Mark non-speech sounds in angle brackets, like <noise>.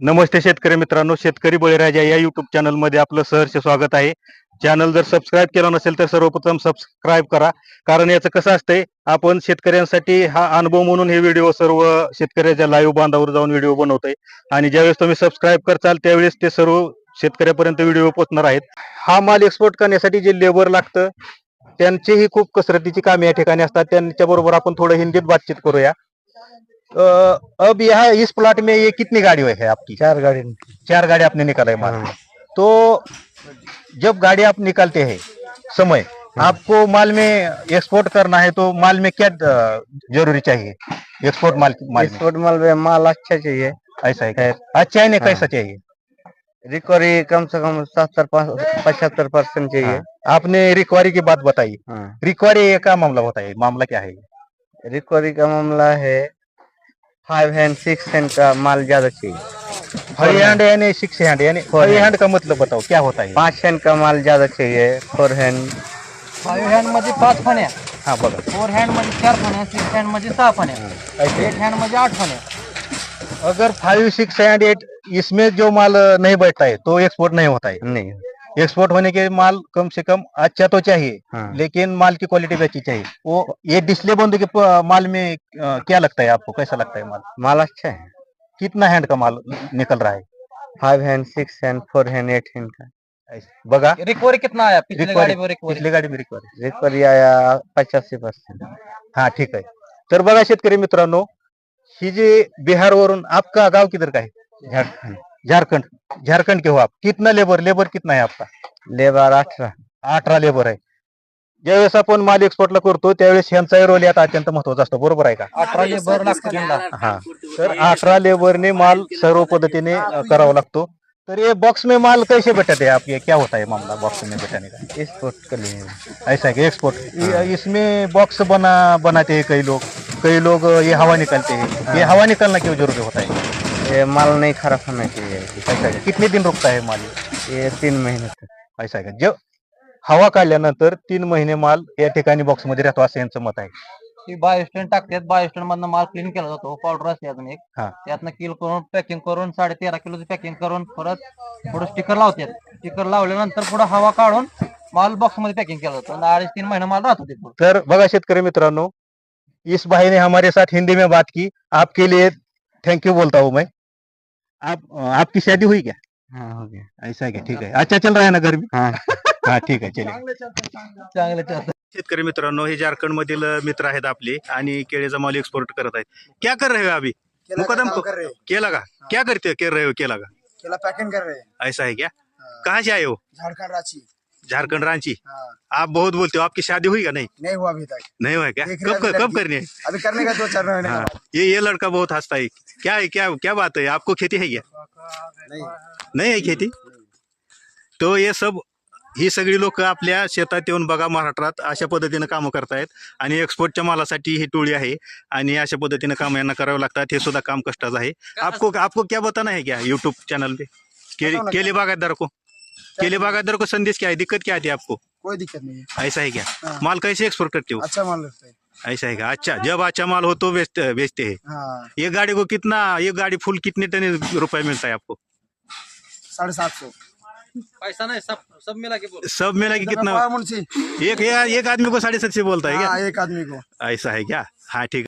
नमस्ते शेतकरी मित्रांनो शेतकरी बळीराजा या युट्यूब चॅनलमध्ये आपलं सहर्ष स्वागत आहे. चॅनल जर सबस्क्राईब केलं नसेल तर सर्वप्रथम सबस्क्राईब करा. कारण याचं कसं असतंय आपण शेतकऱ्यांसाठी हा अनुभव म्हणून हे व्हिडिओ सर्व शेतकऱ्याच्या लाईव्ह बांधावर जाऊन व्हिडिओ बनवतोय. आणि ज्यावेळेस तुम्ही सबस्क्राईब करचाल त्यावेळेस ते सर्व शेतकऱ्यापर्यंत व्हिडिओ पोहोचणार आहेत. हा माल एक्सपोर्ट करण्यासाठी जे लेबर लागतं त्यांचीही खूप कसरतीची कामे या ठिकाणी असतात. त्यांच्याबरोबर आपण थोडं हिंदीत बातचीत करूया. अब यहाँ इस प्लॉट में ये कितनी गाड़ी है आपकी? चार गाड़ी चार गाड़ी आपने निकाला है माल हाँ। तो जब गाड़ी आप निकालते हैं समय आपको माल में एक्सपोर्ट करना है तो माल में क्या ज़रूरी चाहिए? एक्सपोर्ट माल माल एक्सपोर्ट माल में माल अच्छा चाहिए। ऐसा है अच्छा है ना हाँ। कैसा चाहिए? रिकवरी कम से कम सत्तर पचहत्तर परसेंट चाहिए। हाँ। आपने रिक्वायरी की बात बताई। हाँ। रिक्वायरी का मामला है मामला क्या है? रिकवरी का मामला है फाइव हैंड सिक्स हैंड का माल ज़्यादा चाहिए। फाइव हैंड यानी सिक्स हैंड यानी फाइव हैंड का मतलब बताओ क्या होता है? पाँच हैंड का माल ज़्यादा चाहिए फोर हैंड फाईव्ह हँड मध्ये पाच फण्या हाँ। बगा फोर हँड मध्ये चार फण्या सिक्स हँड मध्ये सहा फण्या एट हँड मध्ये आठ फण्या अगर फाइव सिक्स एंड एट इसमें जो माल नहीं बैठता है तो एक्सपोर्ट नहीं होता है? नहीं। एक्सपोर्ट होने के माल कम से कम अच्छा तो चाहिए हाँ। लेकिन माल की क्वालिटी भी अच्छी चाहिए। वो ये डिस्प्ले बंद के माल में क्या लगता है आपको? कैसा लगता है माल? माल अच्छा है। कितना हैंड का माल निकल रहा है? Five hand six hand four hand eight hand का। बघा रिकवरी कितना आया? पिछले गाडी में रिकवरी पिछली गाडी में रिकवरी रिकवरी आया पचासी परसेंट हा ठीक आहे तर बघा शेतकरी मित्रांनो ही जी बिहारवरून आपका गाँव किधर का है? झारखंड। झारखंड झारखंड के हो आप. कितना लेबर लेबर कितना है आपका? लेबर अठारह अठरा लेबर आहे. ज्यावेळेस आपण माल एक्सपोर्टला करतो त्यावेळेस ह्यांचा रोल यात अत्यंत महत्त्वाचा असतो. बरोबर आहे का? अठरा लेबर लागतो हा. तर अठरा लेबरने माल सर्व पद्धतीने अ, करावा लागतो. तर ये बॉक्स में माल कैसे बैठते हैं आप ये क्या होता है मामला बॉक्स में बैठाने का? एक्सपोर्ट के लिए. ऐसा है कि? एक्सपोर्ट इसमें बॉक्स बना बनाते हैं कई लोग. कई लोग ये हवा निकालते हैं. ये हवा निकालना क्यों जरूरी होता है? ये माल नहीं खराब होना चाहिए ऐसा है? कितने दिन रुकता है माल? ये? तीन महीने. तक ऐसा आहे का जब हवा काढल्यानंतर तीन महिने माल या ठिकाणी बॉक्समध्ये राहतो असं यांचं मत आहे. ती बायोस्टॅन्ड टाकतात. बायोस्टॅन्ड मधनं माल क्लीन केला जातो. पावडर असते अजून एक. हा. त्यातनं किल करून पॅकिंग करून साडे तेरा किलोची पॅकिंग करून परत पुढे स्टिकर लावतात. स्टिकर लावल्यानंतर पुढे हवा काढून माल बॉक्समध्ये पॅकिंग केला जातो. आणि अडीच तीन महिने माल राहतो ते पुढं. तर बघा शेतकरी मित्रांनो इस भाई ने हमारे साथ हिंदी में बात की. आपके लिए थैंक यू बोलता हूँ मैं. आप आपकी शादी हुई क्या? हाँ हो गया। ऐसा है क्या? ठीक है। अच्छा चल रहा है ना घर में हाँ। <laughs> हा ठीक आहे चलिए। चांगलं चालतं शेतकरी मित्रांनो हे झारखंड मधील मित्र आहेत आपले आणि केळीचा माल एक्सपोर्ट करत आहेत. क्या कर रहे हो अभी? मुकदम को हैं? केला का? क्या करते हो कर रहे हो केला का? केला पैकिंग कर रहे हैं. ऐसा है क्या? कहाँ से आए हो? झारखंड रांची. झारखंड रांची? हाँ. आप बहुत बोलते हो. आपकी शादी हुई का? नहीं? नहीं हुआ अभी तक। नहीं हुआ क्या? कब हैं अभी कब। करनी है? अभी करने का दो चार महीने हाँ। ये ये लड़का बहुत हंसता है। क्या है क्या क्या बात है? आपको खेती है क्या? नहीं। नाही आहे खेती? तो हे सब ही सगळी लोक आपल्या शेतात येऊन बघा महाराष्ट्रात अशा पद्धतीनं कामं करतायत. आणि एक्सपोर्टच्या मालासाठी ही टोळी आहे. आणि अशा पद्धतीनं काम यांना करावं लागतात. हे सुद्धा काम कष्टाचं आहे. आपको आपको क्या बताना है क्या यूट्यूब चैनल पे? केले बागायतदार को? केले बागायतदार को संदेश क्या है? दिक्कत क्या आती है आपको? कोई दिक्कत नहीं है। ऐसा है क्या? हाँ। माल कैसे एक्सपोर्ट करते हो? अच्छा माल लगता है। ऐसा है क्या? अच्छा जब अच्छा माल हो तो बेचते बेचते हैं। हाँ। ये गाड़ी को कितना ये गाड़ी फुल कितने टन रुपए मिलता है आपको? साढ़े सात सौ। पैसा नाही सब सब मिला के बोल। सब मिला के कितना? एक एक आदमी को साढ़े सात से बोलता है क्या? हाँ एक आदमी को। ऐसा है क्या? हाँ ठीक